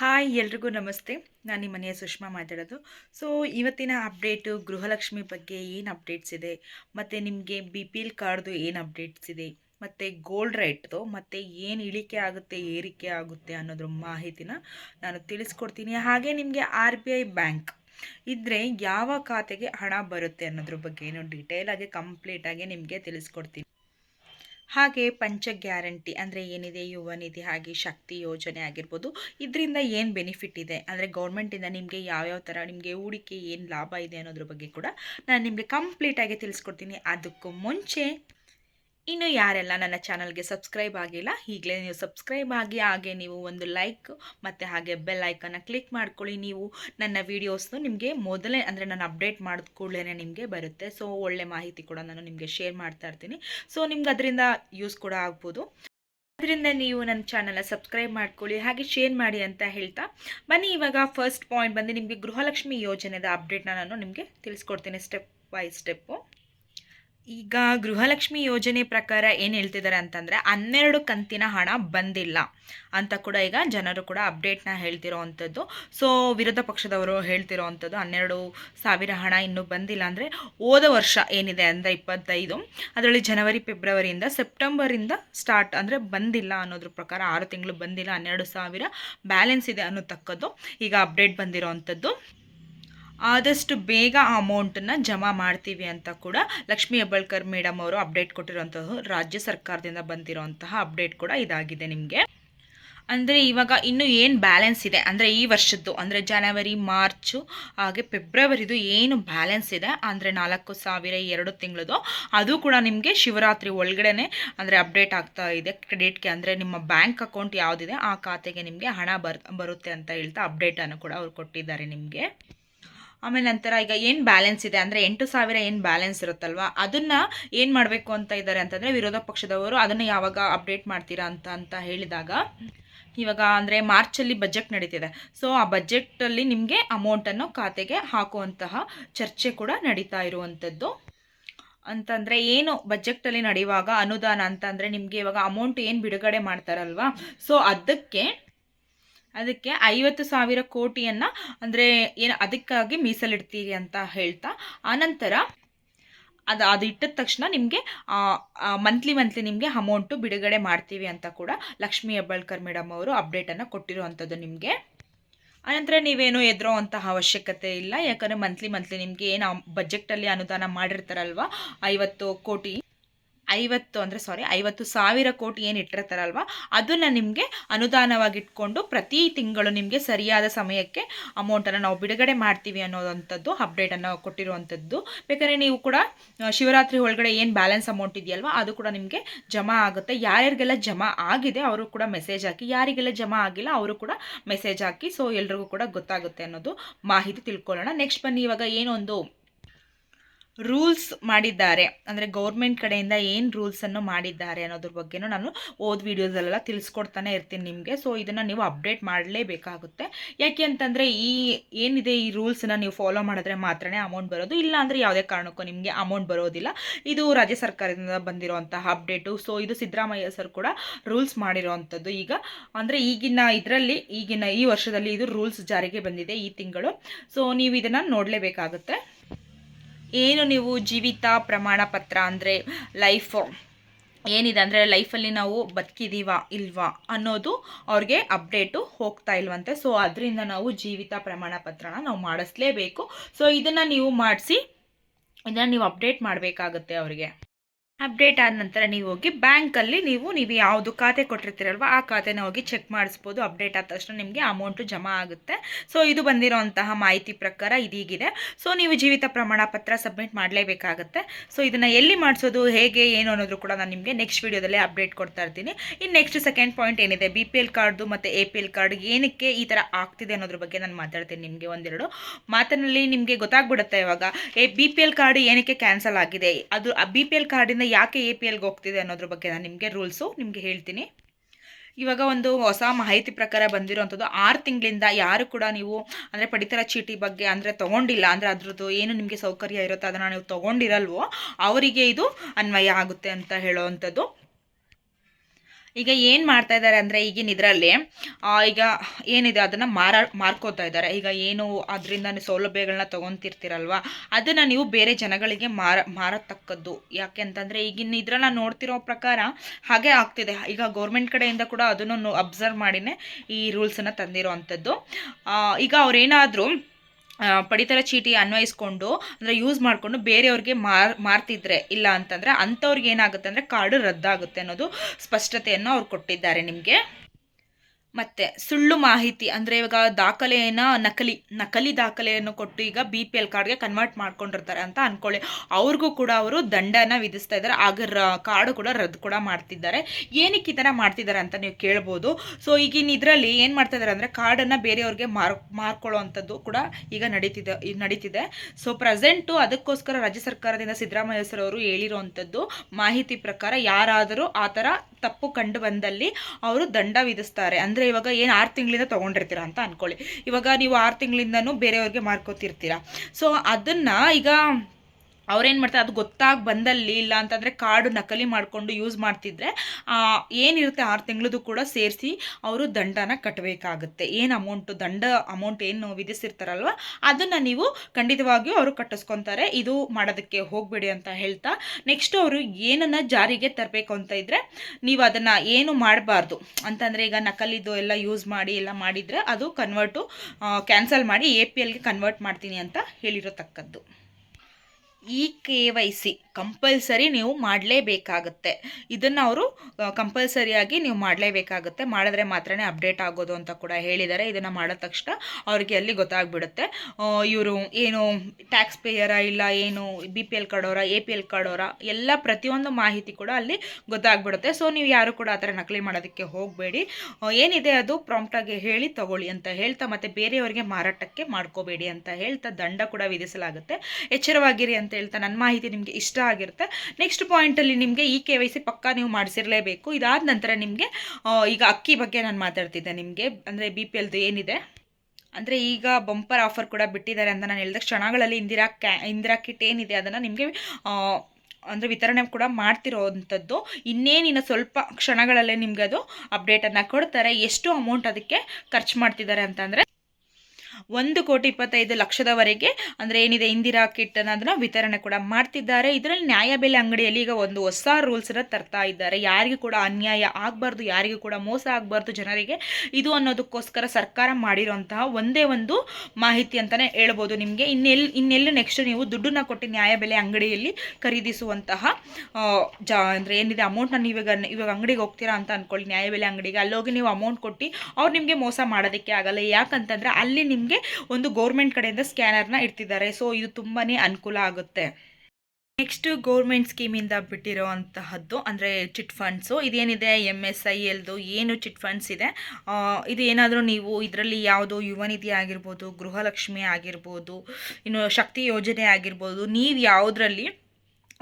Hi ಎಲ್ರಿಗೂ ನಮಸ್ತೆ. ನಾನು ನಿಮ್ಮ ಮನೆಯ ಸುಷ್ಮಾ ಮಾತಾಡೋದು. ಸೊ ಇವತ್ತಿನ ಅಪ್ಡೇಟು ಗೃಹಲಕ್ಷ್ಮಿ ಬಗ್ಗೆ ಏನು ಅಪ್ಡೇಟ್ಸ್ ಇದೆ? ಮತ್ತು ನಿಮಗೆ ಬಿ ಪಿ ಎಲ್ ಕಾರ್ಡ್ದು ಏನು ಅಪ್ಡೇಟ್ಸ್ ಇದೆ? ಮತ್ತು ಗೋಲ್ಡ್ ರೇಟ್ದು ಮತ್ತು ಏನು ಇಳಿಕೆ ಆಗುತ್ತೆ, ಏರಿಕೆ ಆಗುತ್ತೆ ಅನ್ನೋದ್ರ ಮಾಹಿತಿನ ನಾನು ತಿಳಿಸ್ಕೊಡ್ತೀನಿ. ಹಾಗೆ ನಿಮಗೆ ಆರ್ ಬಿ ಐ ಬ್ಯಾಂಕ್ ಇದ್ದರೆ ಯಾವ ಖಾತೆಗೆ ಹಣ ಬರುತ್ತೆ ಅನ್ನೋದ್ರ ಬಗ್ಗೆ ಏನು ಡೀಟೇಲಾಗಿ ಕಂಪ್ಲೀಟಾಗಿ ನಿಮಗೆ ತಿಳಿಸ್ಕೊಡ್ತೀನಿ. ಹಾಗೆ ಪಂಚ ಗ್ಯಾರಂಟಿ ಅಂದರೆ ಏನಿದೆ? ಯುವ ನಿಧಿ ಹಾಗೆ ಶಕ್ತಿ ಯೋಜನೆ ಆಗಿರ್ಬೋದು. ಇದರಿಂದ ಏನು ಬೆನಿಫಿಟ್ ಇದೆ? ಅಂದರೆ ಗೌರ್ಮೆಂಟಿಂದ ನಿಮಗೆ ಯಾವ್ಯಾವ ಥರ ನಿಮಗೆ ಹೂಡಿಕೆ ಏನು ಲಾಭ ಇದೆ ಅನ್ನೋದ್ರ ಬಗ್ಗೆ ಕೂಡ ನಾನು ನಿಮಗೆ ಕಂಪ್ಲೀಟಾಗಿ ತಿಳಿಸ್ಕೊಡ್ತೀನಿ. ಅದಕ್ಕೂ ಮುಂಚೆ ಇನ್ನು ಯಾರೆಲ್ಲ ನನ್ನ ಚಾನಲ್ಗೆ ಸಬ್ಸ್ಕ್ರೈಬ್ ಆಗಿಲ್ಲ, ಈಗಲೇ ನೀವು ಸಬ್ಸ್ಕ್ರೈಬ್ ಆಗಿ, ಹಾಗೆ ನೀವು ಒಂದು ಲೈಕ್ ಮತ್ತು ಹಾಗೆ ಬೆಲ್ ಐಕನ್ನ ಕ್ಲಿಕ್ ಮಾಡ್ಕೊಳ್ಳಿ. ನೀವು ನನ್ನ ವೀಡಿಯೋಸ್ನು ನಿಮಗೆ ಮೊದಲೇ ಅಂದರೆ ನಾನು ಅಪ್ಡೇಟ್ ಮಾಡಿದ ಕೂಡಲೇ ನಿಮಗೆ ಬರುತ್ತೆ. ಸೊ, ಒಳ್ಳೆ ಮಾಹಿತಿ ಕೂಡ ನಾನು ನಿಮಗೆ ಶೇರ್ ಮಾಡ್ತಾ ಇರ್ತೀನಿ. ಸೊ, ನಿಮ್ಗೆ ಅದರಿಂದ ಯೂಸ್ ಕೂಡ ಆಗ್ಬೋದು. ಅದರಿಂದ ನೀವು ನನ್ನ ಚಾನಲ್ನ ಸಬ್ಸ್ಕ್ರೈಬ್ ಮಾಡ್ಕೊಳ್ಳಿ, ಹಾಗೆ ಶೇರ್ ಮಾಡಿ ಅಂತ ಹೇಳ್ತಾ. ಬನ್ನಿ, ಇವಾಗ ಫಸ್ಟ್ ಪಾಯಿಂಟ್ ಬಂದು ನಿಮಗೆ ಗೃಹಲಕ್ಷ್ಮಿ ಯೋಜನೆದ ಅಪ್ಡೇಟ್ನ ನಾನು ನಿಮಗೆ ತಿಳಿಸ್ಕೊಡ್ತೀನಿ ಸ್ಟೆಪ್ ಬೈ ಸ್ಟೆಪ್ಪು ಈಗ ಗೃಹಲಕ್ಷ್ಮಿ ಯೋಜನೆ ಪ್ರಕಾರ ಏನು ಹೇಳ್ತಿದ್ದಾರೆ ಅಂತಂದರೆ ಹನ್ನೆರಡು ಕಂತಿನ ಹಣ ಬಂದಿಲ್ಲ ಅಂತ ಕೂಡ ಈಗ ಜನರು ಕೂಡ ಅಪ್ಡೇಟ್ನ ಹೇಳ್ತಿರೋ ಅಂಥದ್ದು ಸೊ ವಿರೋಧ ಪಕ್ಷದವರು ಹೇಳ್ತಿರೋ ಅಂಥದ್ದು ಹನ್ನೆರಡು ಸಾವಿರ ಹಣ ಇನ್ನೂ ಬಂದಿಲ್ಲ ಅಂದರೆ ಹೋದ ವರ್ಷ ಏನಿದೆ ಅಂದರೆ ಇಪ್ಪತ್ತೈದು, ಅದರಲ್ಲಿ ಜನವರಿ, ಫೆಬ್ರವರಿಯಿಂದ ಸೆಪ್ಟೆಂಬರಿಂದ ಸ್ಟಾರ್ಟ್ ಅಂದರೆ ಬಂದಿಲ್ಲ ಅನ್ನೋದ್ರ ಪ್ರಕಾರ ಆರು ತಿಂಗಳು ಬಂದಿಲ್ಲ, ಹನ್ನೆರಡು ಸಾವಿರ ಬ್ಯಾಲೆನ್ಸ್ ಇದೆ ಅನ್ನೋತಕ್ಕದ್ದು ಈಗ ಅಪ್ಡೇಟ್ ಬಂದಿರೋ ಅಂಥದ್ದು ಆದಷ್ಟು ಬೇಗ ಅಮೌಂಟನ್ನು ಜಮಾ ಮಾಡ್ತೀವಿ ಅಂತ ಕೂಡ ಲಕ್ಷ್ಮೀ ಹೆಬ್ಬಳ್ಕರ್ ಮೇಡಮ್ ಅವರು ಅಪ್ಡೇಟ್ ಕೊಟ್ಟಿರುವಂತಹ ರಾಜ್ಯ ಸರ್ಕಾರದಿಂದ ಬಂದಿರುವಂತಹ ಅಪ್ಡೇಟ್ ಕೂಡ ಇದಾಗಿದೆ ನಿಮಗೆ. ಅಂದರೆ ಇವಾಗ ಇನ್ನು ಏನು ಬ್ಯಾಲೆನ್ಸ್ ಇದೆ? ಅಂದರೆ ಈ ವರ್ಷದ್ದು, ಅಂದರೆ ಜನವರಿ ಮಾರ್ಚು ಹಾಗೆ ಫೆಬ್ರವರಿದು ಏನು ಬ್ಯಾಲೆನ್ಸ್ ಇದೆ? ಅಂದರೆ ನಾಲ್ಕು ಸಾವಿರ ಎರಡು ತಿಂಗಳದು. ಅದು ಕೂಡ ನಿಮಗೆ ಶಿವರಾತ್ರಿ ಒಳಗಡೆ ಅಂದರೆ ಅಪ್ಡೇಟ್ ಆಗ್ತಾ ಇದೆ. ಕ್ರೆಡಿಟ್ಗೆ ಅಂದರೆ ನಿಮ್ಮ ಬ್ಯಾಂಕ್ ಅಕೌಂಟ್ ಯಾವುದಿದೆ, ಆ ಖಾತೆಗೆ ನಿಮಗೆ ಹಣ ಬರ್, ಬರುತ್ತೆ ಅಂತ ಹೇಳ್ತಾ ಅಪ್ಡೇಟನ್ನು ಕೂಡ ಅವ್ರು ಕೊಟ್ಟಿದ್ದಾರೆ ನಿಮಗೆ. ಆಮೇಲೆ ನಂತರ ಈಗ ಏನು ಬ್ಯಾಲೆನ್ಸ್ ಇದೆ? ಅಂದರೆ ಎಂಟು ಸಾವಿರ ಏನು ಬ್ಯಾಲೆನ್ಸ್ ಇರುತ್ತಲ್ವ? ಅದನ್ನು ಏನು ಮಾಡಬೇಕು ಅಂತ ಇದ್ದಾರೆ ಅಂತಂದರೆ ವಿರೋಧ ಪಕ್ಷದವರು ಅದನ್ನು ಯಾವಾಗ ಅಪ್ಡೇಟ್ ಮಾಡ್ತೀರಾ ಅಂತ ಅಂತ ಹೇಳಿದಾಗ, ಇವಾಗ ಅಂದರೆ ಮಾರ್ಚಲ್ಲಿ ಬಜೆಟ್ ನಡೀತಿದೆ. ಸೊ ಆ ಬಜೆಟಲ್ಲಿ ನಿಮಗೆ ಅಮೌಂಟನ್ನು ಖಾತೆಗೆ ಹಾಕುವಂತಹ ಚರ್ಚೆ ಕೂಡ ನಡೀತಾ ಇರುವಂಥದ್ದು ಅಂತಂದರೆ ಏನು ಬಜೆಟಲ್ಲಿ ನಡೆಯುವಾಗ ಅನುದಾನ ಅಂತಂದರೆ ನಿಮಗೆ ಇವಾಗ ಅಮೌಂಟ್ ಏನು ಬಿಡುಗಡೆ ಮಾಡ್ತಾರಲ್ವಾ? ಸೊ ಅದಕ್ಕೆ ಅದಕ್ಕೆ ಐವತ್ತು ಸಾವಿರ ಕೋಟಿಯನ್ನು ಅಂದರೆ ಏನು ಅದಕ್ಕಾಗಿ ಮೀಸಲಿಡ್ತೀರಿ ಅಂತ ಹೇಳ್ತಾ ಆನಂತರ ಅದು ಅದು ಇಟ್ಟಿದ ತಕ್ಷಣ ನಿಮಗೆ ಮಂತ್ಲಿ ಮಂತ್ಲಿ ನಿಮಗೆ ಅಮೌಂಟು ಬಿಡುಗಡೆ ಮಾಡ್ತೀವಿ ಅಂತ ಕೂಡ ಲಕ್ಷ್ಮೀ ಹೆಬ್ಬಾಳ್ಕರ್ ಮೇಡಮ್ ಅವರು ಅಪ್ಡೇಟನ್ನು ಕೊಟ್ಟಿರುವಂಥದ್ದು ನಿಮಗೆ. ಆನಂತರ ನೀವೇನು ಎದುರೋ ಅಂತಹ ಅವಶ್ಯಕತೆ ಇಲ್ಲ, ಯಾಕಂದರೆ ಮಂತ್ಲಿ ಮಂತ್ಲಿ ನಿಮಗೆ ಏನು ಬಜೆಟಲ್ಲಿ ಅನುದಾನ ಮಾಡಿರ್ತಾರಲ್ವ, ಐವತ್ತು ಕೋಟಿ. ಐವತ್ತು ಅಂದರೆ ಸಾರಿ ಐವತ್ತು ಸಾವಿರ ಕೋಟಿ ಏನು ಇಟ್ಟಿರ್ತಾರಲ್ವ? ಅದನ್ನು ನಿಮಗೆ ಅನುದಾನವಾಗಿ ಇಟ್ಕೊಂಡು ಪ್ರತಿ ತಿಂಗಳು ನಿಮಗೆ ಸರಿಯಾದ ಸಮಯಕ್ಕೆ ಅಮೌಂಟನ್ನು ನಾವು ಬಿಡುಗಡೆ ಮಾಡ್ತೀವಿ ಅನ್ನೋದಂಥದ್ದು ಅಪ್ಡೇಟನ್ನು ಕೊಟ್ಟಿರುವಂಥದ್ದು. ಬೇಕಾದ್ರೆ ನೀವು ಕೂಡ ಶಿವರಾತ್ರಿ ಒಳಗಡೆ ಏನು ಬ್ಯಾಲೆನ್ಸ್ ಅಮೌಂಟ್ ಇದೆಯಲ್ವ, ಅದು ಕೂಡ ನಿಮಗೆ ಜಮಾ ಆಗುತ್ತೆ. ಯಾರ್ಯಾರಿಗೆಲ್ಲ ಜಮಾ ಆಗಿದೆ, ಅವರು ಕೂಡ ಮೆಸೇಜ್ ಹಾಕಿ. ಯಾರಿಗೆಲ್ಲ ಜಮಾ ಆಗಿಲ್ಲ, ಅವರು ಕೂಡ ಮೆಸೇಜ್ ಹಾಕಿ. ಸೊ ಎಲ್ರಿಗೂ ಕೂಡ ಗೊತ್ತಾಗುತ್ತೆ ಅನ್ನೋದು ಮಾಹಿತಿ ತಿಳ್ಕೊಳ್ಳೋಣ. ನೆಕ್ಸ್ಟ್ ಬನ್ನಿ, ಇವಾಗ ಏನೊಂದು ರೂಲ್ಸ್ ಮಾಡಿದ್ದಾರೆ. ಅಂದರೆ ಗೌರ್ಮೆಂಟ್ ಕಡೆಯಿಂದ ಏನು ರೂಲ್ಸನ್ನು ಮಾಡಿದ್ದಾರೆ ಅನ್ನೋದ್ರ ಬಗ್ಗೆನೂ ನಾನು ಓದ್ ವೀಡಿಯೋಸಲ್ಲೆಲ್ಲ ತಿಳಿಸ್ಕೊಡ್ತಾನೆ ಇರ್ತೀನಿ ನಿಮಗೆ. ಸೊ ಇದನ್ನು ನೀವು ಅಪ್ಡೇಟ್ ಮಾಡಲೇಬೇಕಾಗುತ್ತೆ. ಯಾಕೆ ಅಂತಂದರೆ ಈ ಏನಿದೆ ಈ ರೂಲ್ಸನ್ನು ನೀವು ಫಾಲೋ ಮಾಡಿದ್ರೆ ಮಾತ್ರನೇ ಅಮೌಂಟ್ ಬರೋದು. ಇಲ್ಲ ಅಂದರೆ ಯಾವುದೇ ಕಾರಣಕ್ಕೂ ನಿಮಗೆ ಅಮೌಂಟ್ ಬರೋದಿಲ್ಲ. ಇದು ರಾಜ್ಯ ಸರ್ಕಾರದಿಂದ ಬಂದಿರುವಂತಹ ಅಪ್ಡೇಟು. ಸೊ ಇದು ಸಿದ್ದರಾಮಯ್ಯ ಸರ್ ಕೂಡ ರೂಲ್ಸ್ ಮಾಡಿರೋವಂಥದ್ದು ಈಗ. ಅಂದರೆ ಈಗಿನ ಇದರಲ್ಲಿ, ಈಗಿನ ಈ ವರ್ಷದಲ್ಲಿ ಇದು ರೂಲ್ಸ್ ಜಾರಿಗೆ ಬಂದಿದೆ ಈ ತಿಂಗಳು. ಸೊ ನೀವು ಇದನ್ನು ನೋಡಲೇಬೇಕಾಗುತ್ತೆ. ಏನು ನೀವು ಜೀವಿತ ಪ್ರಮಾಣ ಪತ್ರ ಅಂದರೆ ಲೈಫ್ ಏನಿದೆ ಅಂದರೆ ಲೈಫಲ್ಲಿ ನಾವು ಬದುಕಿದ್ದೀವಾ ಇಲ್ವಾ ಅನ್ನೋದು ಅವ್ರಿಗೆ ಅಪ್ಡೇಟು ಹೋಗ್ತಾ ಇಲ್ವಂತೆ. ಸೊ ಅದರಿಂದ ನಾವು ಜೀವಿತ ಪ್ರಮಾಣ ಪತ್ರನ ನಾವು ಮಾಡಿಸ್ಲೇಬೇಕು. ಸೊ ಇದನ್ನು ನೀವು ಮಾಡಿಸಿ, ಇದನ್ನು ನೀವು ಅಪ್ಡೇಟ್ ಮಾಡಬೇಕಾಗುತ್ತೆ ಅವರಿಗೆ. ಅಪ್ಡೇಟ್ ಆದ ನಂತರ ನೀವು ಹೋಗಿ ಬ್ಯಾಂಕಲ್ಲಿ ನೀವು ನೀವು ಯಾವುದು ಖಾತೆ ಕೊಟ್ಟಿರ್ತೀರಲ್ವ, ಆ ಖಾತೆನ ಹೋಗಿ ಚೆಕ್ ಮಾಡಿಸ್ಬೋದು. ಅಪ್ಡೇಟ್ ಆದ ತಕ್ಷಣ ನಿಮಗೆ ಅಮೌಂಟು ಜಮಾ ಆಗುತ್ತೆ. ಸೊ ಇದು ಬಂದಿರೋಂತಹ ಮಾಹಿತಿ ಪ್ರಕಾರ ಇದೀಗಿದೆ. ಸೊ ನೀವು ಜೀವಿತ ಪ್ರಮಾಣ ಪತ್ರ ಸಬ್ಮಿಟ್ ಮಾಡಲೇಬೇಕಾಗುತ್ತೆ. ಸೊ ಇದನ್ನು ಎಲ್ಲಿ ಮಾಡಿಸೋದು, ಹೇಗೆ, ಏನು ಅನ್ನೋದು ಕೂಡ ನಾನು ನಿಮಗೆ ನೆಕ್ಸ್ಟ್ ವೀಡಿಯೋದಲ್ಲಿ ಅಪ್ಡೇಟ್ ಕೊಡ್ತಾ ಇರ್ತೀನಿ. ಇನ್ನು ನೆಕ್ಸ್ಟ್ ಸೆಕೆಂಡ್ ಪಾಯಿಂಟ್ ಏನಿದೆ ಬಿ ಪಿ ಎಲ್ ಕಾರ್ಡ್ದು ಮತ್ತು ಎ ಪಿ ಎಲ್ ಕಾರ್ಡ್ ಏನಕ್ಕೆ ಈ ಥರ ಆಗ್ತಿದೆ ಅನ್ನೋದ್ರ ಬಗ್ಗೆ ನಾನು ಮಾತಾಡ್ತೀನಿ ನಿಮಗೆ ಒಂದೆರಡು. ಮಾತಿನಲ್ಲಿ ನಿಮಗೆ ಗೊತ್ತಾಗ್ಬಿಡುತ್ತೆ ಇವಾಗ A B P L card ಏನಕ್ಕೆ ಕ್ಯಾನ್ಸಲ್ ಆಗಿದೆ? ಅದು ಬಿ ಪಿ ಎಲ್ ಕಾರ್ಡಿಂದ ಯಾಕೆ ಎ ಪಿ ಎಲ್ಗೆ ಹೋಗ್ತಿದೆ ಅನ್ನೋದ್ರ ಬಗ್ಗೆ ನಾನು ನಿಮಗೆ ರೂಲ್ಸು ನಿಮಗೆ ಹೇಳ್ತೀನಿ. ಇವಾಗ ಒಂದು ಹೊಸ ಮಾಹಿತಿ ಪ್ರಕಾರ ಬಂದಿರೋವಂಥದ್ದು ಆರು ತಿಂಗಳಿಂದ ಯಾರು ಕೂಡ ನೀವು ಅಂದರೆ ಪಡಿತರ ಚೀಟಿ ಬಗ್ಗೆ ಅಂದರೆ ತೊಗೊಂಡಿಲ್ಲ ಅಂದರೆ ಅದ್ರದ್ದು ಏನು ನಿಮಗೆ ಸೌಕರ್ಯ ಇರುತ್ತೋ ಅದನ್ನು ನೀವು ತೊಗೊಂಡಿರಲ್ವೋ ಅವರಿಗೆ ಇದು ಅನ್ವಯ ಆಗುತ್ತೆ ಅಂತ ಹೇಳೋವಂಥದ್ದು ಈಗ ಏನು ಮಾಡ್ತಾ ಇದ್ದಾರೆ ಅಂದರೆ ಈಗಿನ ಇದರಲ್ಲಿ ಈಗ ಏನಿದೆ ಅದನ್ನು ಮಾರ, ಮಾರ್ಕೋತಾ ಇದ್ದಾರೆ ಈಗ ಏನು ಅದರಿಂದ ಸೌಲಭ್ಯಗಳನ್ನ ತೊಗೊತಿರ್ತೀರಲ್ವ? ಅದನ್ನು ನೀವು ಬೇರೆ ಜನಗಳಿಗೆ ಮಾರ, ಮಾರತಕ್ಕದ್ದು. ಯಾಕೆ ಅಂತಂದರೆ ಈಗಿನ ಇದ್ರನ್ನ ನೋಡ್ತಿರೋ ಪ್ರಕಾರ ಹಾಗೆ ಆಗ್ತಿದೆ. ಈಗ ಗೌರ್ಮೆಂಟ್ ಕಡೆಯಿಂದ ಕೂಡ ಅದನ್ನು ಅಬ್ಸರ್ವ್ ಮಾಡಿನೇ ಈ ರೂಲ್ಸನ್ನು ತಂದಿರೋ ಅಂಥದ್ದು ಈಗ ಅವ್ರೇನಾದರೂ ಪಡಿತರ ಚೀಟಿ ಅನ್ವಯಿಸ್ಕೊಂಡು, ಅಂದರೆ ಯೂಸ್ ಮಾಡಿಕೊಂಡು ಬೇರೆಯವ್ರಿಗೆ ಮಾರ್, ಮಾರ್ತಿದ್ರೆ ಇಲ್ಲ ಅಂತಂದರೆ ಅಂಥವ್ರಿಗೆ ಏನಾಗುತ್ತೆ ಅಂದರೆ ಕಾರ್ಡು ರದ್ದಾಗುತ್ತೆ ಅನ್ನೋದು ಸ್ಪಷ್ಟತೆಯನ್ನು ಅವ್ರು ಕೊಟ್ಟಿದ್ದಾರೆ ನಿಮಗೆ. ಮತ್ತು ಸುಳ್ಳು ಮಾಹಿತಿ ಅಂದರೆ ಇವಾಗ ದಾಖಲೆಯನ್ನು ನಕಲಿ ನಕಲಿ ದಾಖಲೆಯನ್ನು ಕೊಟ್ಟು ಈಗ ಬಿ ಪಿ ಎಲ್ ಕಾರ್ಡ್ಗೆ ಕನ್ವರ್ಟ್ ಮಾಡ್ಕೊಂಡಿರ್ತಾರೆ ಅಂತ ಅಂದ್ಕೊಳ್ಳಿ ಅವ್ರಿಗೂ ಕೂಡ ಅವರು ದಂಡನ ವಿಧಿಸ್ತಾ ಇದ್ದಾರೆ. ಆಗ ರ ಕಾರ್ಡು ಕೂಡ ರದ್ದು ಕೂಡ ಮಾಡ್ತಿದ್ದಾರೆ. ಏನಕ್ಕೆ ಈ ಥರ ಮಾಡ್ತಿದ್ದಾರೆ ಅಂತ ನೀವು ಕೇಳ್ಬೋದು. ಸೊ ಈಗಿನ ಇದರಲ್ಲಿ ಏನು ಮಾಡ್ತಾ ಇದ್ದಾರೆ ಅಂದರೆ ಕಾರ್ಡನ್ನು ಬೇರೆಯವ್ರಿಗೆ ಮಾರ್ ಮಾರ್ಕೊಳ್ಳೋ ಅಂಥದ್ದು ಕೂಡ ಈಗ ನಡೀತಿದೆ ನಡೀತಿದೆ. ಸೊ ಪ್ರೆಸೆಂಟು ಅದಕ್ಕೋಸ್ಕರ ರಾಜ್ಯ ಸರ್ಕಾರದಿಂದ ಸಿದ್ದರಾಮಯ್ಯ ಸರ್ ಅವರು ಹೇಳಿರುವಂಥದ್ದು ಮಾಹಿತಿ ಪ್ರಕಾರ ಯಾರಾದರೂ ಆ ಥರ ತಪ್ಪು ಕಂಡು ಬಂದಲ್ಲಿ ಅವರು ದಂಡ ವಿಧಿಸ್ತಾರೆ. ಅಂದರೆ ಇವಾಗ ಏನು ಆರು ತಿಂಗಳಿಂದ ತೊಗೊಂಡಿರ್ತೀರ ಅಂತ ಅಂದ್ಕೊಳ್ಳಿ ಇವಾಗ ನೀವು ಆರು ತಿಂಗಳಿಂದನೂ ಬೇರೆಯವ್ರಿಗೆ ಮಾರ್ಕೋತಿರ್ತೀರ. ಸೊ ಅದನ್ನು ಈಗ ಅವ್ರೇನು ಮಾಡ್ತಾರೆ, ಅದು ಗೊತ್ತಾಗಿ ಬಂದಲ್ಲಿ ಇಲ್ಲ ಅಂತಂದರೆ ಕಾರ್ಡು ನಕಲಿ ಮಾಡಿಕೊಂಡು ಯೂಸ್ ಮಾಡ್ತಿದ್ರೆ ಏನಿರುತ್ತೆ ಆರು ತಿಂಗಳದು ಕೂಡ ಸೇರಿಸಿ ಅವರು ದಂಡನ ಕಟ್ಟಬೇಕಾಗುತ್ತೆ ಏನು ಅಮೌಂಟು ದಂಡ ಅಮೌಂಟ್ ಏನು ವಿಧಿಸಿರ್ತಾರಲ್ವ, ಅದನ್ನು ನೀವು ಖಂಡಿತವಾಗಿಯೂ ಅವರು ಕಟ್ಟಿಸ್ಕೊತಾರೆ. ಇದು ಮಾಡೋದಕ್ಕೆ ಹೋಗಬೇಡಿ ಅಂತ ಹೇಳ್ತಾ ನೆಕ್ಸ್ಟ್ ಅವರು ಏನನ್ನು ಜಾರಿಗೆ ತರಬೇಕು ಅಂತ ಇದ್ದರೆ ನೀವು ಅದನ್ನು ಏನು ಮಾಡಬಾರ್ದು. ಅಂತಂದರೆ ಈಗ ನಕಲಿದು ಎಲ್ಲ ಯೂಸ್ ಮಾಡಿ, ಎಲ್ಲ ಮಾಡಿದರೆ ಅದು ಕನ್ವರ್ಟು ಕ್ಯಾನ್ಸಲ್ ಮಾಡಿ ಎ ಪಿ ಎಲ್ಗೆ ಕನ್ವರ್ಟ್ ಮಾಡ್ತೀನಿ ಅಂತ ಹೇಳಿರತಕ್ಕದ್ದು. E K Y C compulsory ನೀವು ಮಾಡಲೇಬೇಕಾಗುತ್ತೆ. ಇದನ್ನು ಅವರು ಕಂಪಲ್ಸರಿಯಾಗಿ ನೀವು ಮಾಡಲೇಬೇಕಾಗುತ್ತೆ. ಮಾಡಿದ್ರೆ ಮಾತ್ರನೇ ಅಪ್ಡೇಟ್ ಆಗೋದು ಅಂತ ಕೂಡ ಹೇಳಿದ್ದಾರೆ. ಇದನ್ನು ಮಾಡಿದ ತಕ್ಷಣ ಅವ್ರಿಗೆ ಅಲ್ಲಿ ಗೊತ್ತಾಗ್ಬಿಡುತ್ತೆ. ಇವರು ಏನು ಟ್ಯಾಕ್ಸ್ ಪೇಯರ ಇಲ್ಲ, ಏನು ಬಿ ಪಿ ಎಲ್ ಕಾರ್ಡೋರ ಎ ಪಿ ಎಲ್ ಕಾರ್ಡವರ ಎಲ್ಲ ಪ್ರತಿಯೊಂದು ಮಾಹಿತಿ ಕೂಡ ಅಲ್ಲಿ ಗೊತ್ತಾಗ್ಬಿಡುತ್ತೆ. ಸೊ ನೀವು ಯಾರು ಕೂಡ ಆ ಥರ ನಕಲಿ ಮಾಡೋದಕ್ಕೆ ಹೋಗಬೇಡಿ. ಏನಿದೆ ಅದು ಪ್ರಾಂಪ್ಟಾಗಿ ಹೇಳಿ ತಗೊಳ್ಳಿ ಅಂತ ಹೇಳ್ತಾ ಮತ್ತು ಬೇರೆಯವರಿಗೆ ಮಾರಾಟಕ್ಕೆ ಮಾಡ್ಕೋಬೇಡಿ ಅಂತ ಹೇಳ್ತಾ ದಂಡ ಕೂಡ ವಿಧಿಸಲಾಗುತ್ತೆ. ಎಚ್ಚರವಾಗಿರಿ ಅಂತ ಹೇಳ್ತಾ ನನ್ನ ಮಾಹಿತಿ ನಿಮಗೆ ಇಷ್ಟ ಆಗಿರುತ್ತೆ. ನೆಕ್ಸ್ಟ್ ಪಾಯಿಂಟಲ್ಲಿ ನಿಮಗೆ ಈ ಕೆ ವೈ ಸಿ ಪಕ್ಕ ನೀವು ಮಾಡಿಸಿರಲೇಬೇಕು. ಇದಾದ ನಂತರ ನಿಮಗೆ ಈಗ ಅಕ್ಕಿ ಬಗ್ಗೆ ನಾನು ಮಾತಾಡ್ತಿದ್ದೆ ನಿಮಗೆ. ಅಂದರೆ ಬಿ ಪಿ ಎಲ್ದು ಏನಿದೆ? ಅಂದರೆ ಈಗ ಬಂಪರ್ ಆಫರ್ ಕೂಡ ಬಿಟ್ಟಿದ್ದಾರೆ ಅಂತ ನಾನು ಹೇಳಿದ. ಕ್ಷಣಗಳಲ್ಲಿ ಇಂದಿರಾ ಕ್ಯಾ ಇಂದಿರಾ ಕಿಟ್ ಏನಿದೆ ಅದನ್ನು ನಿಮಗೆ ಅಂದರೆ ವಿತರಣೆ ಕೂಡ ಮಾಡ್ತಿರೋವಂಥದ್ದು ಇನ್ನೇನಿನ ಸ್ವಲ್ಪ ಕ್ಷಣಗಳಲ್ಲೇ ನಿಮಗೆ ಅದು ಅಪ್ಡೇಟನ್ನು ಕೊಡ್ತಾರೆ. ಎಷ್ಟು ಅಮೌಂಟ್ ಅದಕ್ಕೆ ಖರ್ಚು ಮಾಡ್ತಿದ್ದಾರೆ ಅಂತಂದರೆ ಒಂದು ಕೋಟಿ ಇಪ್ಪತ್ತೈದು ಲಕ್ಷದವರೆಗೆ ಅಂದರೆ ಏನಿದೆ, ಇಂದಿರಾ ಕಿಟ್ ಅನ್ನೋದನ್ನ ವಿತರಣೆ ಕೂಡ ಮಾಡ್ತಿದ್ದಾರೆ. ಇದರಲ್ಲಿ ನ್ಯಾಯಬೆಲೆ ಅಂಗಡಿಯಲ್ಲಿ ಈಗ ಒಂದು ಹೊಸ ರೂಲ್ಸನ್ನು ತರ್ತಾ ಇದ್ದಾರೆ. ಯಾರಿಗೂ ಕೂಡ ಅನ್ಯಾಯ ಆಗಬಾರ್ದು, ಯಾರಿಗೂ ಕೂಡ ಮೋಸ ಆಗಬಾರ್ದು ಜನರಿಗೆ. ಇದು ಅನ್ನೋದಕ್ಕೋಸ್ಕರ ಸರ್ಕಾರ ಮಾಡಿರುವಂತಹ ಒಂದೇ ಒಂದು ಮಾಹಿತಿ ಅಂತಲೇ ಹೇಳ್ಬೋದು ನಿಮಗೆ. ಇನ್ನೆಲ್, ಇನ್ನೆಲ್ಲಿ ನೆಕ್ಸ್ಟ್ ನೀವು ದುಡ್ಡನ್ನ ಕೊಟ್ಟು ನ್ಯಾಯಬೆಲೆ ಅಂಗಡಿಯಲ್ಲಿ ಖರೀದಿಸುವಂತಹ ಜಾ, ಅಂದರೆ ಏನಿದೆ ಅಮೌಂಟ್ನ ನೀವೀಗ ಇವಾಗ ಅಂಗಡಿಗೆ ಹೋಗ್ತೀರಾ ಅಂತ ಅಂದ್ಕೊಳ್ಳಿ ನ್ಯಾಯಬೆಲೆ ಅಂಗಡಿಗೆ ಅಲ್ಲೋಗಿ ನೀವು ಅಮೌಂಟ್ ಕೊಟ್ಟು ಅವ್ರು ನಿಮಗೆ ಮೋಸ ಮಾಡೋದಕ್ಕೆ ಆಗಲ್ಲ. ಯಾಕಂತಂದರೆ ಅಲ್ಲಿ ನಿಮಗೆ ಒಂದು ಗೌರ್ಮೆಂಟ್ ಕಡೆಯಿಂದ ಸ್ಕ್ಯಾನರ್ನ ಇಡ್ತಿದ್ದಾರೆ. ಸೊ ಇದು ತುಂಬಾ ಅನುಕೂಲ ಆಗುತ್ತೆ. ನೆಕ್ಸ್ಟ್ ಗೌರ್ಮೆಂಟ್ ಸ್ಕೀಮಿಂದ ಬಿಟ್ಟಿರೋ ಅಂತಹದ್ದು ಅಂದರೆ ಚಿಟ್ ಫಂಡ್ಸು ಇದೇನಿದೆ? ಎಂ ಎಸ್ ಐ ಎಲ್ದು ಏನು ಚಿಟ್ ಫಂಡ್ಸ್ ಇದೆ? ಇದು ಏನಾದರೂ ನೀವು ಇದರಲ್ಲಿ ಯಾವುದು ಯುವ ನಿಧಿ ಆಗಿರ್ಬೋದು, ಗೃಹಲಕ್ಷ್ಮಿ ಆಗಿರ್ಬೋದು, ಇನ್ನು ಶಕ್ತಿ ಯೋಜನೆ ಆಗಿರ್ಬೋದು, ನೀವು ಯಾವುದರಲ್ಲಿ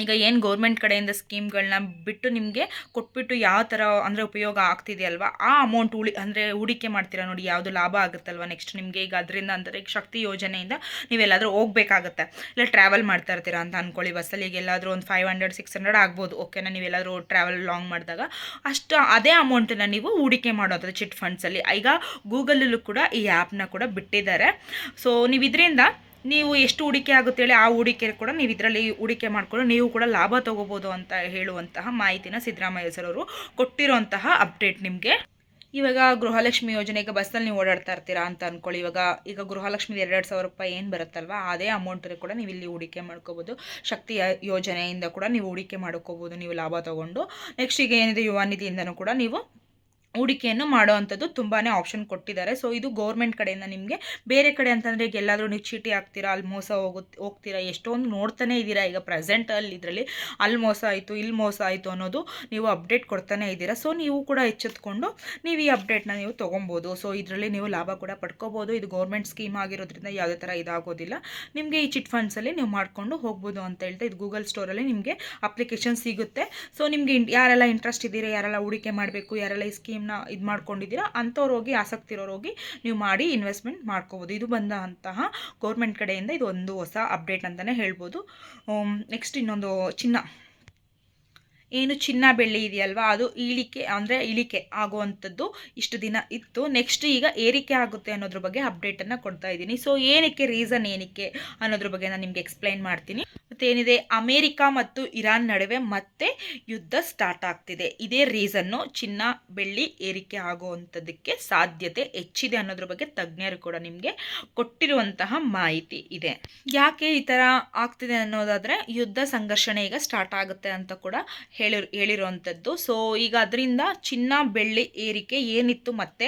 ಈಗ ಏನು ಗೌರ್ಮೆಂಟ್ ಕಡೆಯಿಂದ ಸ್ಕೀಮ್ಗಳನ್ನ ಬಿಟ್ಟು ನಿಮಗೆ ಕೊಟ್ಬಿಟ್ಟು ಯಾವ ಥರ ಅಂದರೆ ಉಪಯೋಗ ಆಗ್ತಿದೆಯಲ್ವಾ? ಆ ಅಮೌಂಟ್ ಉಳಿ ಅಂದರೆ ಹೂಡಿಕೆ ಮಾಡ್ತೀರಾ ನೋಡಿ, ಯಾವುದು ಲಾಭ ಆಗುತ್ತಲ್ವ ನೆಕ್ಸ್ಟ್ ನಿಮಗೆ? ಈಗ ಅದರಿಂದ ಅಂದರೆ ಶಕ್ತಿ ಯೋಜನೆಯಿಂದ ನೀವೆಲ್ಲಾದರೂ ಹೋಗ್ಬೇಕಾಗತ್ತೆ. ಇಲ್ಲ ಟ್ರಾವೆಲ್ ಮಾಡ್ತಾ ಇರ್ತೀರಾ ಅಂತ ಅಂದ್ಕೊಳ್ಳಿ ಬಸ್ಸಲ್ಲಿ ಈಗ ಎಲ್ಲಾದರೂ ಒಂದು ಫೈವ್ ಹಂಡ್ರೆಡ್ ಸಿಕ್ಸ್ ಹಂಡ್ರೆಡ್ ಆಗ್ಬೋದು ಓಕೆನಾ ನೀವೆಲ್ಲಾದರೂ ಟ್ರಾವೆಲ್ ಲಾಂಗ್ ಮಾಡಿದಾಗ ಅಷ್ಟು ಅದೇ ಅಮೌಂಟನ್ನು ನೀವು ಹೂಡಿಕೆ ಮಾಡೋದು ಚಿಟ್ ಫಂಡ್ಸಲ್ಲಿ ಈಗ ಗೂಗಲಲ್ಲೂ ಕೂಡ ಈ ಆ್ಯಪ್ನ ಕೂಡ ಬಿಟ್ಟಿದ್ದಾರೆ. ಸೊ ನೀವು ಇದರಿಂದ ನೀವು ಎಷ್ಟು ಹೂಡಿಕೆ ಆಗುತ್ತೆ ಹೇಳಿ ಆ ಹೂಡಿಕೆ ಕೂಡ ನೀವು ಇದರಲ್ಲಿ ಹೂಡಿಕೆ ಮಾಡಿಕೊಂಡು ನೀವು ಕೂಡ ಲಾಭ ತಗೋಬೋದು ಅಂತ ಹೇಳುವಂತಹ ಮಾಹಿತಿನ ಸಿದ್ದರಾಮಯ್ಯ ಅವರು ಕೊಟ್ಟಿರೋಂತಹ ಅಪ್ಡೇಟ್ ನಿಮಗೆ. ಇವಾಗ ಗೃಹಲಕ್ಷ್ಮಿ ಯೋಜನೆ, ಈಗ ಬಸ್ಸಲ್ಲಿ ನೀವು ಓಡಾಡ್ತಾ ಇರ್ತೀರಾ ಅಂತ ಅಂದ್ಕೊಳ್ಳಿ ಇವಾಗ, ಈಗ ಗೃಹಲಕ್ಷ್ಮಿ ಎರಡು ಸಾವಿರ ರೂಪಾಯಿ ಏನು ಬರುತ್ತಲ್ವ? ಅದೇ ಅಮೌಂಟ್ ಕೂಡ ನೀವು ಇಲ್ಲಿ ಹೂಡಿಕೆ ಮಾಡ್ಕೋಬೋದು. ಶಕ್ತಿ ಯೋಜನೆಯಿಂದ ಕೂಡ ನೀವು ಹೂಡಿಕೆ ಮಾಡ್ಕೋಬೋದು, ನೀವು ಲಾಭ ತೊಗೊಂಡು. ನೆಕ್ಸ್ಟ್ ಈಗ ಏನಿದೆ, ಯುವ ನಿಧಿಯಿಂದನೂ ಕೂಡ ನೀವು ಹೂಡಿಕೆಯನ್ನು ಮಾಡುವಂಥದ್ದು ತುಂಬಾ ಆಪ್ಷನ್ ಕೊಟ್ಟಿದ್ದಾರೆ. ಸೊ ಇದು ಗೌರ್ಮೆಂಟ್ ಕಡೆಯಿಂದ ನಿಮಗೆ. ಬೇರೆ ಕಡೆ ಅಂತಂದರೆ ಈಗ ಎಲ್ಲಾದರೂ ನೀವು ಚೀಟಿ ಹಾಕ್ತೀರಾ? ಅಲ್ಲಿ ಮೋಸ ಹೋಗುತ್ತೆ ಹೋಗ್ತೀರಾ? ಎಷ್ಟೊಂದು ನೋಡ್ತಾನೆ ಇದ್ದೀರಾ? ಈಗ ಪ್ರೆಸೆಂಟ್ ಅಲ್ಲಿ ಇದರಲ್ಲಿ ಅಲ್ಲಿ ಮೋಸ ಆಯಿತು, ಇಲ್ಲಿ ಮೋಸ ಆಯಿತು ಅನ್ನೋದು ನೀವು ಅಪ್ಡೇಟ್ ಕೊಡ್ತಾನೆ ಇದ್ದೀರಾ? ಸೊ ನೀವು ಕೂಡ ಎಚ್ಚೆತ್ಕೊಂಡು ನೀವು ಈ ಅಪ್ಡೇಟ್ನ ನೀವು ತೊಗೊಬೋದು. ಸೊ ಇದರಲ್ಲಿ ನೀವು ಲಾಭ ಕೂಡ ಪಡ್ಕೋಬೋದು. ಇದು ಗೌರ್ಮೆಂಟ್ ಸ್ಕೀಮ್ ಆಗಿರೋದ್ರಿಂದ ಯಾವುದೇ ಥರ ಇದಾಗೋದಿಲ್ಲ. ನಿಮಗೆ ಈ ಚಿಟ್ ಫಂಡ್ಸಲ್ಲಿ ನೀವು ಮಾಡಿಕೊಂಡು ಹೋಗ್ಬೋದು ಅಂತ ಹೇಳ್ತಾ ಇದು ಗೂಗಲ್ ಸ್ಟೋರಲ್ಲಿ ನಿಮಗೆ ಅಪ್ಲಿಕೇಶನ್ ಸಿಗುತ್ತೆ. ಸೊ ನಿಮಗೆ ಯಾರೆಲ್ಲ ಇಂಟ್ರೆಸ್ಟ್ ಇದ್ದೀರಾ? ಯಾರೆಲ್ಲ ಹೂಡಿಕೆ ಮಾಡಬೇಕು? ಯಾರೆಲ್ಲ ಈ ಸ್ಕೀಮ್ ಸ್ಕೀಮ್ನ ಇದು ಮಾಡ್ಕೊಂಡಿದ್ದೀರಾ, ಅಂಥವ್ರು ಹೋಗಿ, ಆಸಕ್ತಿ ಇರೋರು ಹೋಗಿ ನೀವು ಮಾಡಿ ಇನ್ವೆಸ್ಟ್ಮೆಂಟ್ ಮಾಡ್ಕೋಬೋದು. ಇದು ಬಂದಂತಹ ಗೌರ್ಮೆಂಟ್ ಕಡೆಯಿಂದ ಇದು ಒಂದು ಹೊಸ ಅಪ್ಡೇಟ್ ಅಂತಲೇ ಹೇಳ್ಬೋದು. ನೆಕ್ಸ್ಟ್ ಇನ್ನೊಂದು ಚಿನ್ನ. ಏನು ಚಿನ್ನ ಬೆಳ್ಳಿ ಇದೆಯಲ್ವಾ, ಅದು ಇಳಿಕೆ, ಅಂದರೆ ಇಳಿಕೆ ಆಗುವಂಥದ್ದು ಇಷ್ಟು ದಿನ ಇತ್ತು. ನೆಕ್ಸ್ಟ್ ಈಗ ಏರಿಕೆ ಆಗುತ್ತೆ ಅನ್ನೋದ್ರ ಬಗ್ಗೆ ಅಪ್ಡೇಟನ್ನು ಕೊಡ್ತಾ ಇದ್ದೀನಿ. ಸೊ ಏನಕ್ಕೆ ರೀಸನ್ ಏನಕ್ಕೆ ಅನ್ನೋದ್ರ ಬಗ್ಗೆ ನಾನು ನಿಮಗೆ ಎಕ್ಸ್ಪ್ಲೈನ್ ಮಾಡ್ತೀನಿ. ಮತ್ತೇನಿದೆ? ಅಮೇರಿಕಾ ಮತ್ತು ಇರಾನ್ ನಡುವೆ ಮತ್ತೆ ಯುದ್ಧ ಸ್ಟಾರ್ಟ್ ಆಗ್ತಿದೆ. ಇದೇ ರೀಸನ್ನು ಚಿನ್ನ, ಬೆಳ್ಳಿ ಏರಿಕೆ ಆಗುವಂಥದ್ದಕ್ಕೆ ಸಾಧ್ಯತೆ ಹೆಚ್ಚಿದೆ ಅನ್ನೋದ್ರ ಬಗ್ಗೆ ತಜ್ಞರು ಕೂಡ ನಿಮಗೆ ಕೊಟ್ಟಿರುವಂತಹ ಮಾಹಿತಿ ಇದೆ. ಯಾಕೆ ಈ ಥರ ಆಗ್ತಿದೆ ಅನ್ನೋದಾದರೆ ಯುದ್ಧ ಸಂಘರ್ಷಣೆ ಈಗ ಸ್ಟಾರ್ಟ್ ಆಗುತ್ತೆ ಅಂತ ಕೂಡ ಹೇಳಿ ಹೇಳಿರುವಂಥದ್ದು ಸೊ ಈಗ ಅದರಿಂದ ಚಿನ್ನ, ಬೆಳ್ಳಿ ಏರಿಕೆ ಏನಿತ್ತು ಮತ್ತೆ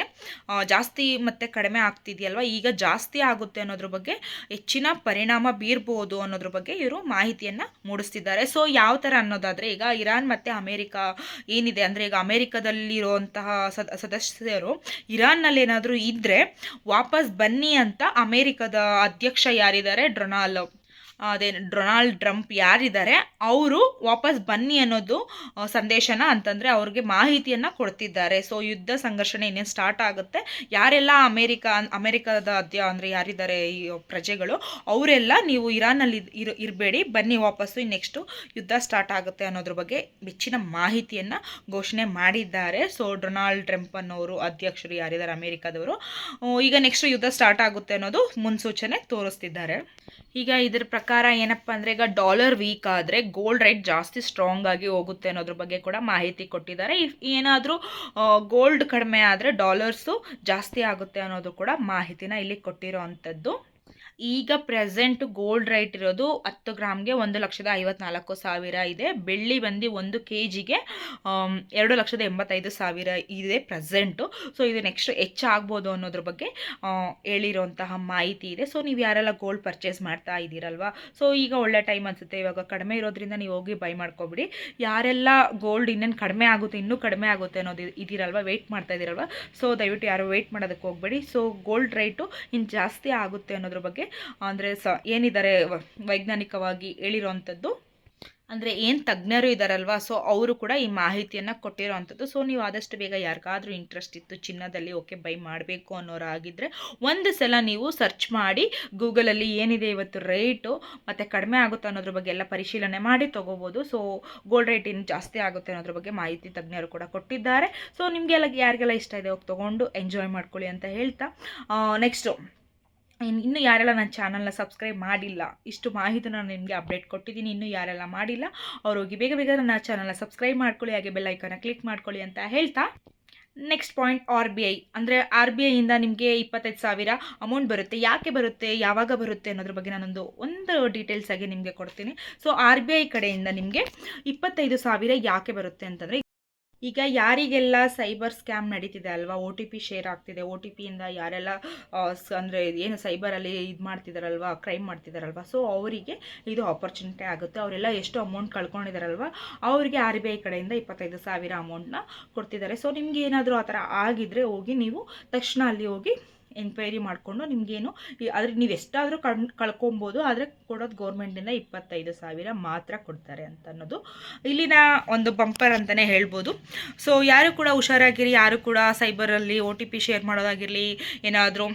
ಜಾಸ್ತಿ ಮತ್ತೆ ಕಡಿಮೆ ಆಗ್ತಿದೆಯಲ್ವ? ಈಗ ಜಾಸ್ತಿ ಆಗುತ್ತೆ ಅನ್ನೋದ್ರ ಬಗ್ಗೆ ಹೆಚ್ಚಿನ ಪರಿಣಾಮ ಬೀರ್ಬೋದು ಅನ್ನೋದ್ರ ಬಗ್ಗೆ ಇವರು ಮಾಹಿತಿಯನ್ನು ಮೂಡಿಸ್ತಿದ್ದಾರೆ. ಸೊ ಯಾವ ಥರ ಅನ್ನೋದಾದರೆ, ಈಗ ಇರಾನ್ ಮತ್ತು ಅಮೇರಿಕಾ ಏನಿದೆ ಅಂದರೆ, ಈಗ ಅಮೇರಿಕಾದಲ್ಲಿರುವಂತಹ ಸದ, ಸದಸ್ಯರು ಇರಾನ್ನಲ್ಲಿ ಏನಾದರೂ ಇದ್ದರೆ ವಾಪಸ್ ಬನ್ನಿ ಅಂತ ಅಮೇರಿಕದ ಅಧ್ಯಕ್ಷ ಯಾರಿದ್ದಾರೆ? ಡೊನಾಲ್ಡ್ ಅದೇ ಡೊನಾಲ್ಡ್ ಟ್ರಂಪ್ ಯಾರಿದ್ದಾರೆ, ಅವರು ವಾಪಸ್ ಬನ್ನಿ ಅನ್ನೋದು ಸಂದೇಶನ ಅಂತಂದರೆ ಅವ್ರಿಗೆ ಮಾಹಿತಿಯನ್ನು ಕೊಡ್ತಿದ್ದಾರೆ. ಸೊ ಯುದ್ಧ ಸಂಘರ್ಷಣೆ ಇನ್ನೇನು ಸ್ಟಾರ್ಟ್ ಆಗುತ್ತೆ. ಯಾರೆಲ್ಲ ಅಮೇರಿಕ, ಅಮೇರಿಕಾದ ಅಧ್ಯ, ಅಂದರೆ ಯಾರಿದ್ದಾರೆ ಈ ಪ್ರಜೆಗಳು, ಅವರೆಲ್ಲ ನೀವು ಇರಾನಲ್ಲಿ ಇರು, ಇರಬೇಡಿ, ಬನ್ನಿ ವಾಪಸ್ಸು ನೆಕ್ಸ್ಟು ಯುದ್ಧ ಸ್ಟಾರ್ಟ್ ಆಗುತ್ತೆ ಅನ್ನೋದ್ರ ಬಗ್ಗೆ ಹೆಚ್ಚಿನ ಮಾಹಿತಿಯನ್ನು ಘೋಷಣೆ ಮಾಡಿದ್ದಾರೆ. ಸೊ ಡೊನಾಲ್ಡ್ ಟ್ರಂಪ್ ಅನ್ನೋರು, ಅಧ್ಯಕ್ಷರು ಯಾರಿದ್ದಾರೆ ಅಮೇರಿಕಾದವರು ಈಗ ನೆಕ್ಸ್ಟ್ ಯುದ್ಧ ಸ್ಟಾರ್ಟ್ ಆಗುತ್ತೆ ಅನ್ನೋದು ಮುನ್ಸೂಚನೆ ತೋರಿಸ್ತಿದ್ದಾರೆ. ಈಗ ಇದ್ರ ಪ್ರಕಾರ ಏನಪ್ಪ ಅಂದರೆ, ಈಗ ಡಾಲರ್ ವೀಕ್ ಆದರೆ ಗೋಲ್ಡ್ ರೇಟ್ ಜಾಸ್ತಿ ಸ್ಟ್ರಾಂಗ್ ಆಗಿ ಹೋಗುತ್ತೆ ಅನ್ನೋದ್ರ ಬಗ್ಗೆ ಕೂಡ ಮಾಹಿತಿ ಕೊಟ್ಟಿದ್ದಾರೆ. ಇಫ್ ಏನಾದರೂ ಗೋಲ್ಡ್ ಕಡಿಮೆ ಆದರೆ ಡಾಲರ್ಸು ಜಾಸ್ತಿ ಆಗುತ್ತೆ ಅನ್ನೋದು ಕೂಡ ಮಾಹಿತಿನ ಇಲ್ಲಿ ಕೊಟ್ಟಿರೋ ಅಂಥದ್ದು ಈಗ ಪ್ರೆಸೆಂಟ್ ಗೋಲ್ಡ್ ರೇಟ್ ಇರೋದು ಹತ್ತು ಗ್ರಾಮ್ಗೆ ಒಂದು ಲಕ್ಷದ ಐವತ್ನಾಲ್ಕು ಸಾವಿರ ಇದೆ. ಬೆಳ್ಳಿ ಬಂದು ಒಂದು ಕೆ ಜಿಗೆ ಎರಡು ಲಕ್ಷದ ಎಂಬತ್ತೈದು ಸಾವಿರ ಇದೆ ಪ್ರೆಸೆಂಟು. ಸೊ, ಇದು ನೆಕ್ಸ್ಟ್ ಹೆಚ್ಚಾಗ್ಬೋದು ಅನ್ನೋದ್ರ ಬಗ್ಗೆ ಹೇಳಿರೋಂತಹ ಮಾಹಿತಿ ಇದೆ. ಸೊ, ನೀವು ಯಾರೆಲ್ಲ ಗೋಲ್ಡ್ ಪರ್ಚೇಸ್ ಮಾಡ್ತಾ ಇದ್ದೀರಲ್ವಾ? ಸೊ, ಈಗ ಒಳ್ಳೆ ಟೈಮ್ ಅನಿಸುತ್ತೆ. ಇವಾಗ ಕಡಿಮೆ ಇರೋದ್ರಿಂದ ನೀವು ಹೋಗಿ ಬೈ ಮಾಡ್ಕೊಬಿಡಿ. ಯಾರೆಲ್ಲ ಗೋಲ್ಡ್ ಇನ್ನೇನು ಕಡಿಮೆ ಆಗುತ್ತೆ, ಇನ್ನೂ ಕಡಿಮೆ ಆಗುತ್ತೆ ಅನ್ನೋದು ಇದ್ದೀರಲ್ವ? ವೆಯ್ಟ್ ಮಾಡ್ತಾ ಇದ್ದೀರಲ್ವ? ಸೊ, ದಯವಿಟ್ಟು ಯಾರು ವೆಯ್ಟ್ ಮಾಡೋದಕ್ಕೆ ಹೋಗಬೇಡಿ. ಸೊ, ಗೋಲ್ಡ್ ರೇಟು ಇನ್ನು ಜಾಸ್ತಿ ಆಗುತ್ತೆ ಅನ್ನೋದ್ರ ಬಗ್ಗೆ ಅಂದರೆ ಸ ಏನಿದ್ದಾರೆ ವೈಜ್ಞಾನಿಕವಾಗಿ ಹೇಳಿರೋವಂಥದ್ದು. ಅಂದರೆ ಏನು ತಜ್ಞರು ಇದ್ದಾರಲ್ವಾ ಸೊ ಅವರು ಕೂಡ ಈ ಮಾಹಿತಿಯನ್ನು ಕೊಟ್ಟಿರೋವಂಥದ್ದು. ಸೊ ನೀವು ಆದಷ್ಟು ಬೇಗ ಯಾರಿಗಾದರೂ ಇಂಟ್ರೆಸ್ಟ್ ಇತ್ತು, ಚಿನ್ನದಲ್ಲಿ ಓಕೆ ಬೈ ಮಾಡಬೇಕು ಅನ್ನೋರಾಗಿದ್ದರೆ ಒಂದು ಸಲ ನೀವು ಸರ್ಚ್ ಮಾಡಿ, ಗೂಗಲಲ್ಲಿ ಏನಿದೆ ಇವತ್ತು ರೇಟು ಮತ್ತು ಕಡಿಮೆ ಆಗುತ್ತೆ ಅನ್ನೋದ್ರ ಬಗ್ಗೆ ಎಲ್ಲ ಪರಿಶೀಲನೆ ಮಾಡಿ ತೊಗೋಬೋದು. ಸೊ ಗೋಲ್ಡ್ ರೇಟ್ ಇನ್ನು ಜಾಸ್ತಿ ಆಗುತ್ತೆ ಅನ್ನೋದ್ರ ಬಗ್ಗೆ ಮಾಹಿತಿ ತಜ್ಞರು ಕೂಡ ಕೊಟ್ಟಿದ್ದಾರೆ. ಸೊ ನಿಮಗೆಲ್ಲ, ಯಾರಿಗೆಲ್ಲ ಇಷ್ಟ ಇದೆ ಹೋಗಿ ತೊಗೊಂಡು ಎಂಜಾಯ್ ಮಾಡ್ಕೊಳ್ಳಿ ಅಂತ ಹೇಳ್ತಾ. ನೆಕ್ಸ್ಟು ಇನ್- ಇನ್ನು ಯಾರೆಲ್ಲ ನನ್ನ ಚಾನಲ್ನ ಸಬ್ಸ್ಕ್ರೈಬ್ ಮಾಡಿಲ್ಲ, ಇಷ್ಟು ಮಾಹಿತಿ ನಾನು ನಿಮಗೆ ಅಪ್ಡೇಟ್ ಕೊಟ್ಟಿದ್ದೀನಿ, ಇನ್ನು ಯಾರೆಲ್ಲ ಮಾಡಿಲ್ಲ, ಅವ್ರು ಹೋಗಿ ಬೇಗ ಬೇಗ ನನ್ನ ಚಾನಲ್ನ ಸಬ್ಸ್ಕ್ರೈಬ್ ಮಾಡ್ಕೊಳ್ಳಿ, ಹಾಗೆ ಬೆಲ್ ಐಕನ್ನ ಕ್ಲಿಕ್ ಮಾಡ್ಕೊಳ್ಳಿ ಅಂತ ಹೇಳ್ತಾ next point R B I ಅಂದರೆ ಆರ್ ಬಿ ಐಯಿಂದ ನಿಮಗೆ ಇಪ್ಪತ್ತೈದು ಸಾವಿರ ಅಮೌಂಟ್ ಬರುತ್ತೆ, ಯಾಕೆ ಬರುತ್ತೆ, ಯಾವಾಗ ಬರುತ್ತೆ ಅನ್ನೋದ್ರ ಬಗ್ಗೆ ನಾನೊಂದು ಒಂದು ಡೀಟೇಲ್ಸ್ ಆಗಿ ನಿಮಗೆ ಕೊಡ್ತೀನಿ. ಸೊ ಆರ್ ಬಿ ಐ ಕಡೆಯಿಂದ ನಿಮಗೆ ಇಪ್ಪತ್ತೈದು ಸಾವಿರ ಯಾಕೆ ಬರುತ್ತೆ ಅಂತಂದರೆ ಈಗ ಯಾರಿಗೆಲ್ಲ ಸೈಬರ್ ಸ್ಕ್ಯಾಮ್ ನಡೀತಿದೆ ಅಲ್ವಾ? ಒ ಟಿ ಪಿ ಶೇರ್ ಆಗ್ತಿದೆ. ಒ ಟಿ ಪಿಯಿಂದ ಯಾರೆಲ್ಲ ಅಂದರೆ ಏನು ಸೈಬರಲ್ಲಿ ಇದು ಮಾಡ್ತಿದಾರಲ್ವಾ? ಕ್ರೈಮ್ ಮಾಡ್ತಿದ್ದಾರಲ್ವಾ ಸೊ, ಅವರಿಗೆ ಇದು ಆಪರ್ಚುನಿಟಿ ಆಗುತ್ತೆ. ಅವರೆಲ್ಲ ಎಷ್ಟು ಅಮೌಂಟ್ ಕಳ್ಕೊಂಡಿದಾರಲ್ವ? ಅವರಿಗೆ ಆರ್ ಬಿ ಐ ಕಡೆಯಿಂದ ಇಪ್ಪತ್ತೈದು ಸಾವಿರ ಅಮೌಂಟ್ನ ಕೊಡ್ತಿದ್ದಾರೆ. ಸೊ, ನಿಮ್ಗೆ ಏನಾದರೂ ಆ ಥರ ಆಗಿದ್ರೆ ಹೋಗಿ ನೀವು ತಕ್ಷಣ ಅಲ್ಲಿ ಹೋಗಿ ಎನ್ಕ್ವೈರಿ ಮಾಡಿಕೊಂಡು ನಿಮಗೇನು ಆದರೆ ನೀವು ಎಷ್ಟಾದರೂ ಕಣ್ ಕಳ್ಕೊಬೋದು, ಆದರೆ ಕೊಡೋದು ಗೌರ್ಮೆಂಟಿಂದ ಇಪ್ಪತ್ತೈದು ಸಾವಿರ ಮಾತ್ರ ಕೊಡ್ತಾರೆ ಅಂತ ಅನ್ನೋದು ಇಲ್ಲಿನ ಒಂದು ಬಂಪರ್ ಅಂತಲೇ ಹೇಳ್ಬೋದು. ಸೊ ಯಾರು ಕೂಡ ಹುಷಾರಾಗಿರಿ, ಯಾರು ಕೂಡ ಸೈಬರಲ್ಲಿ ಒ ಟಿ ಪಿ ಶೇರ್ ಮಾಡೋದಾಗಿರಲಿ, ಏನಾದರೂ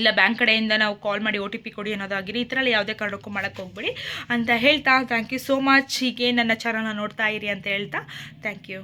ಇಲ್ಲ ಬ್ಯಾಂಕ್ ಕಡೆಯಿಂದ ನಾವು ಕಾಲ್ ಮಾಡಿ ಒ ಟಿ ಪಿ ಕೊಡಿ ಅನ್ನೋದಾಗಿರಿ ಈ ಥರಲ್ಲಿ ಯಾವುದೇ ಕಾರಣಕ್ಕೂ ಮಾಡೋಕ್ಕೆ ಹೋಗ್ಬೇಡಿ ಅಂತ ಹೇಳ್ತಾ ಥ್ಯಾಂಕ್ ಯು ಸೋ ಮಚ್ ಹೀಗೆ ನನ್ನ ಚಾನಲ್ನ ನೋಡ್ತಾ ಇರಿ ಅಂತ ಹೇಳ್ತಾ ಥ್ಯಾಂಕ್ ಯು